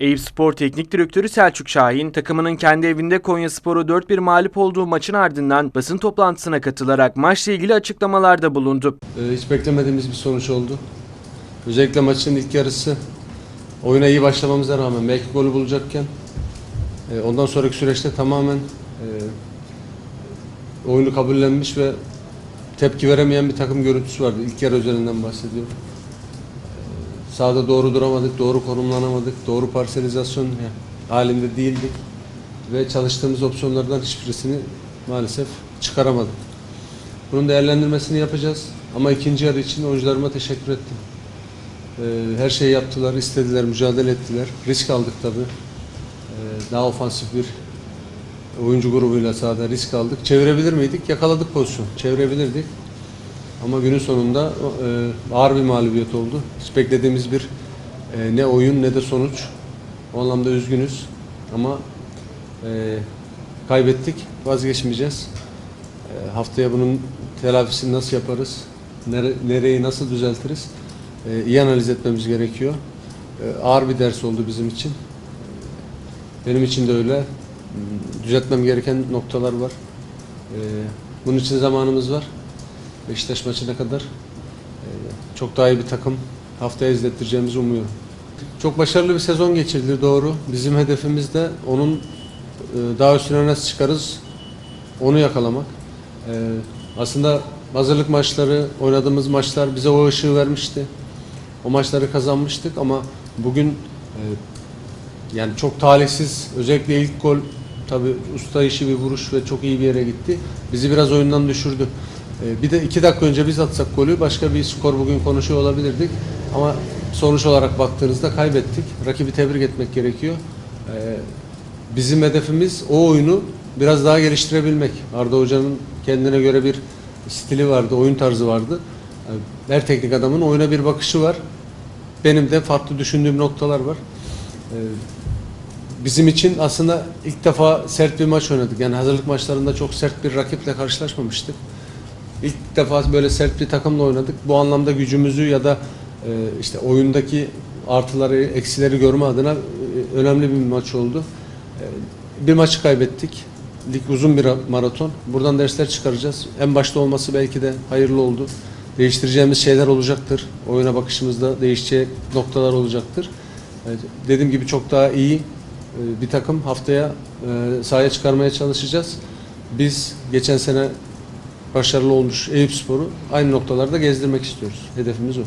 Eyüp Spor Teknik Direktörü Selçuk Şahin, takımının kendi evinde Konyaspor'u 4-1 mağlup olduğu maçın ardından basın toplantısına katılarak maçla ilgili açıklamalarda bulundu. Ee, Hiç beklemediğimiz bir sonuç oldu. Özellikle maçın ilk yarısı oyuna iyi başlamamıza rağmen belki golü bulacakken e, ondan sonraki süreçte tamamen e, oyunu kabullenmiş ve tepki veremeyen bir takım görüntüsü vardı. İlk yarı üzerinden bahsediyorum. Sahada doğru duramadık, doğru konumlanamadık, doğru parselizasyon halinde değildik ve çalıştığımız opsiyonlardan hiçbirisini maalesef çıkaramadık. Bunun değerlendirmesini yapacağız. Ama ikinci yarı için oyuncularıma teşekkür ettim. Ee, her şeyi yaptılar, istediler, mücadele ettiler. Risk aldık tabii. Ee, daha ofansif bir oyuncu grubuyla sahada risk aldık. Çevirebilir miydik? Yakaladık pozisyon. Çevirebilirdik. Ama günün sonunda e, ağır bir mağlubiyet oldu. Hiç beklediğimiz bir e, ne oyun ne de sonuç. O anlamda üzgünüz. Ama e, kaybettik. Vazgeçmeyeceğiz. E, haftaya bunun telafisini nasıl yaparız? Nere, nereyi nasıl düzeltiriz? E, iyi analiz etmemiz gerekiyor. E, ağır bir ders oldu bizim için. Benim için de öyle. Düzeltmem gereken noktalar var. E, bunun için zamanımız var. Beşiktaş maçına kadar e, çok daha iyi bir takım haftaya izlettireceğimizi umuyorum. Çok başarılı bir sezon geçirdi doğru. Bizim hedefimiz de onun e, daha üstüne nasıl çıkarız onu yakalamak. Ee, aslında hazırlık maçları, oynadığımız maçlar bize o ışığı vermişti. O maçları kazanmıştık ama bugün e, yani çok talihsiz, özellikle ilk gol tabi usta işi bir vuruş ve çok iyi bir yere gitti. Bizi biraz oyundan düşürdü. Ee, bir de iki dakika önce biz atsak golü başka bir skor bugün konuşuyor olabilirdik. Ama sonuç olarak baktığınızda kaybettik. Rakibi tebrik etmek gerekiyor. Ee, Bizim hedefimiz o oyunu biraz daha geliştirebilmek. Arda Hoca'nın kendine göre bir stili vardı, oyun tarzı vardı. Ee, Her teknik adamın oyuna bir bakışı var. Benim de farklı düşündüğüm noktalar var. Bizim için aslında ilk defa sert bir maç oynadık. Yani hazırlık maçlarında çok sert bir rakiple karşılaşmamıştık. İlk defa böyle sert bir takımla oynadık. Bu anlamda gücümüzü ya da e, işte oyundaki artıları, eksileri görme adına e, önemli bir maç oldu. E, Bir maçı kaybettik. Lig uzun bir maraton. Buradan dersler çıkaracağız. En başta olması belki de hayırlı oldu. Değiştireceğimiz şeyler olacaktır. Oyuna bakışımızda değişecek noktalar olacaktır. E, Dediğim gibi çok daha iyi e, bir takım haftaya e, sahaya çıkarmaya çalışacağız. Biz geçen sene başarılı olmuş Eyüp Spor'u aynı noktalarda gezdirmek istiyoruz. Hedefimiz o.